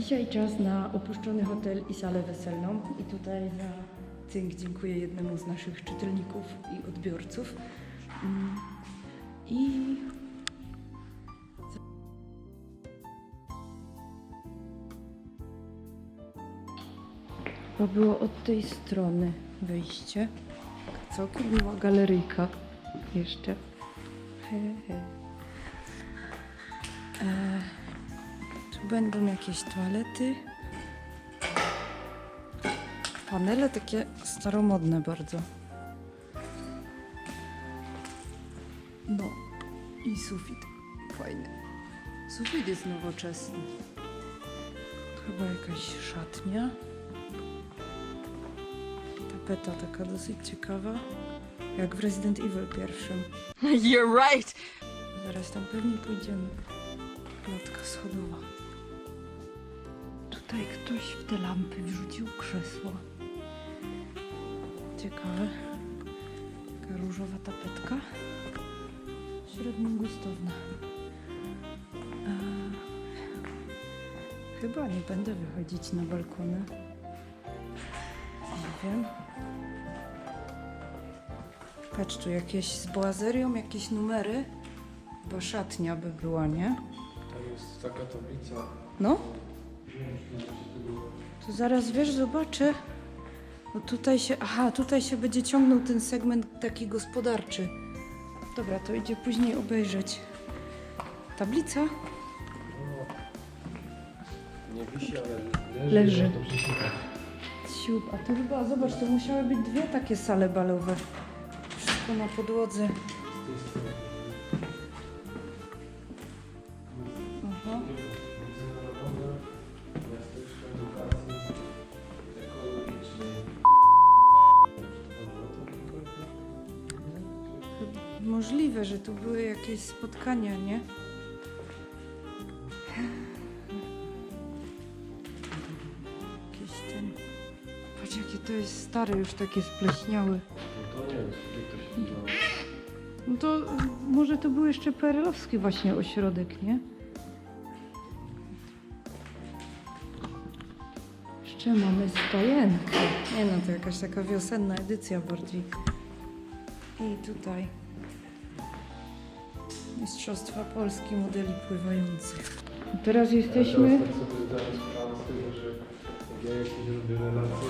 Dzisiaj czas na opuszczony hotel i salę weselną. I tutaj za cynk dziękuję jednemu z naszych czytelników i odbiorców. Mm, I to było od tej strony wejście. Całkiem miła galeryjka jeszcze. He, he. E, tu będą jakieś toalety. Panele takie staromodne bardzo. No i sufit. Fajny. Sufit jest nowoczesny. Chyba jakaś szatnia. Tapeta taka dosyć ciekawa. Jak w Resident Evil pierwszym. You're right. Zaraz tam pewnie pójdziemy. Klatka schodowa. Tutaj ktoś w te lampy wrzucił krzesło. Ciekawe. Taka różowa tapetka. Średnio gustowna. A, chyba nie będę wychodzić na balkony. Nie wiem. Patrz tu jakieś z boazerią, jakieś numery. Chyba szatnia by była, nie? Tam jest taka tablica. No, to zaraz wiesz, zobaczę. Bo tutaj się, aha, tutaj się będzie ciągnął ten segment taki gospodarczy. Dobra, to idzie później obejrzeć. Tablica? Nie wisi, ale leży. Leży. To przeczytam. Siup, a tu chyba, zobacz, to musiały być dwie takie sale balowe. Wszystko na podłodze. Możliwe, że tu były jakieś spotkania, nie? Jakieś ten... Patrz, jakie to jest stare, już takie spleśniałe. No to nie wiem, gdzie to się działo. No to y, może to był jeszcze perelowski właśnie ośrodek, nie? Jeszcze mamy stajenkę. Nie no, to jakaś taka wiosenna edycja bardziej. I tutaj Mistrzostwa Polski modeli pływających. Teraz jesteśmy... Ja teraz tak sobie zdałem sprawę z tego, że jak ja jakieś robię relacje,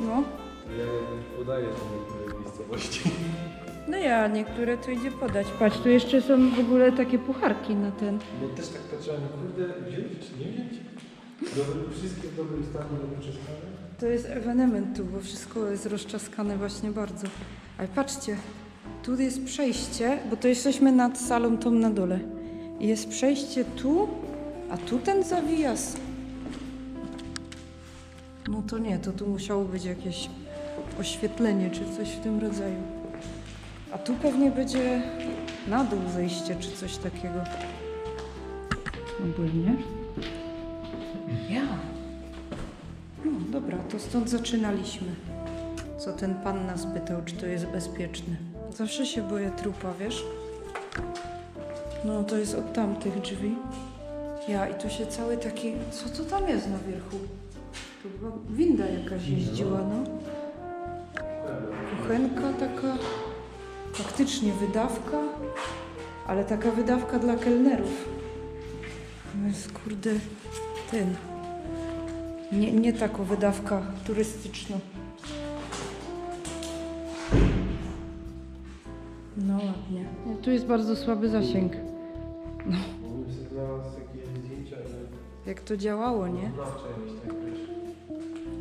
No, to ja jednak podaję tam niektóre miejscowości. no ja, niektóre to idzie podać. Patrz, tu jeszcze są w ogóle takie pucharki na ten. Bo też tak patrzyłem, kurde, wziąć czy nie wziąć? Dobry, wszystkie w dobrym stanie, nowoczesne. To jest ewenement tu, bo wszystko jest rozczaskane właśnie bardzo. Ale patrzcie, tu jest przejście, bo to jesteśmy nad salą tą na dole. I Jest przejście tu, a tu ten zawijas. No to nie, to tu musiało być jakieś oświetlenie czy coś w tym rodzaju. A tu pewnie będzie na dół zejście czy coś takiego. Ogólnie. Ja. No dobra, to stąd zaczynaliśmy. Co ten pan nas pytał, czy to jest bezpieczne. Zawsze się boję trupa, wiesz? No, to jest od tamtych drzwi. Ja, i tu się cały taki... Co to tam jest na wierchu? Tu chyba winda jakaś jeździła, no. Kuchenka taka... Faktycznie wydawka, ale taka wydawka dla kelnerów. To jest, kurde, ten... Nie, nie taką wydawka turystyczną. No. Nie, Tu jest bardzo słaby zasięg. Znalazł jakieś zdjęcia, ale Jak to działało, nie? znawcze jakieś tak, wiesz.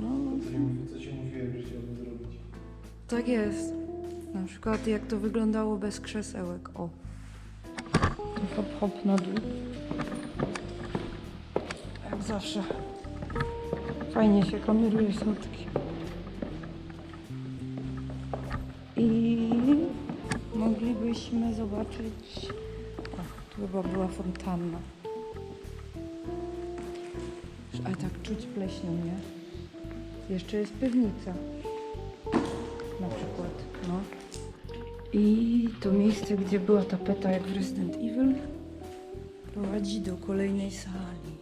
No, Co ci mówię, co ci mówiłem, że chciałbym zrobić. tak jest. Na przykład jak to wyglądało bez krzesełek. O. Hop hop na dół. Jak zawsze. Fajnie się kameruje słodki. I moglibyśmy zobaczyć. Tu chyba była fontanna. Ale tak czuć pleśnią, nie? Jeszcze jest piwnica. Na przykład, no. I to miejsce, gdzie była tapeta jak w Resident Evil, prowadzi do kolejnej sali.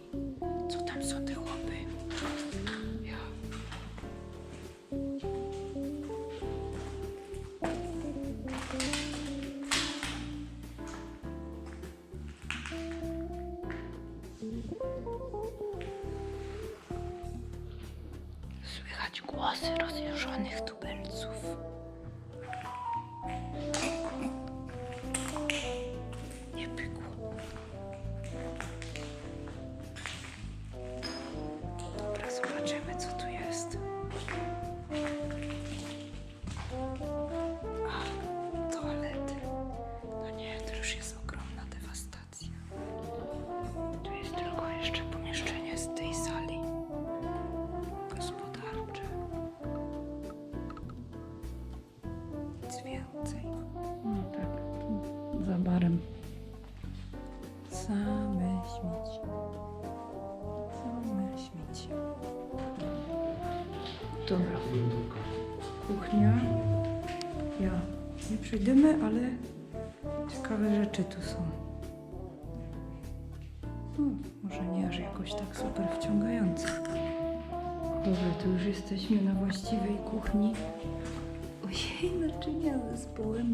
słychać głosy rozjeżdżonych tubelców. Więcej. No tak, tu za barem. Same śmieci. Same śmieci. Dobra. Kuchnia. Ja. Nie przejdziemy, ale ciekawe rzeczy tu są. No, może nie aż jakoś tak super wciągające. Dobra, to już jesteśmy na właściwej kuchni. Ojej, naczynia z zespołem.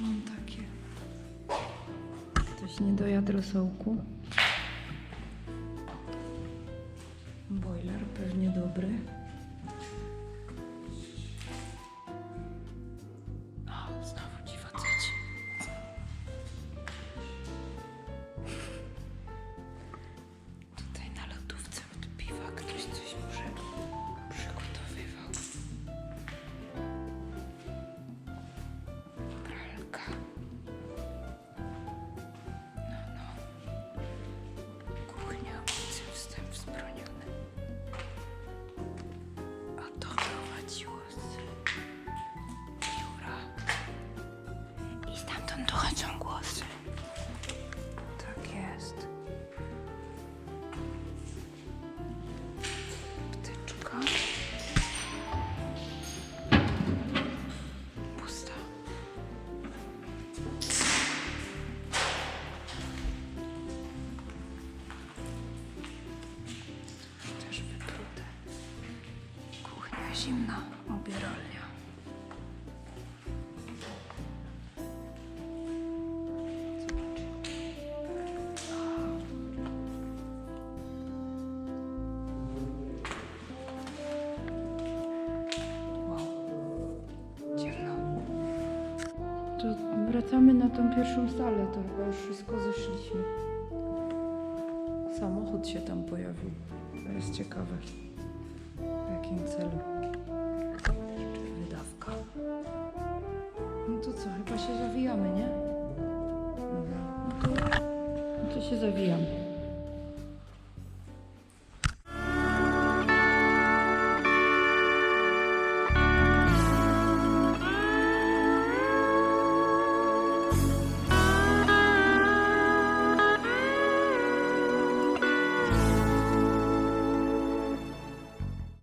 Mam takie. Ktoś nie dojadł rosołku. Dochodzą głosy. Tak jest. Wtyczka. Pusta. Też wyprute. Kuchnia zimna, ubieralnia. Wow. Na tą pierwszą salę, to chyba już wszystko zeszliśmy. Samochód się tam pojawił. To jest ciekawe. W jakim celu? Jeszcze wydawka. No to co, chyba się zawijamy, nie? Dobra. No to, no to się zawijamy.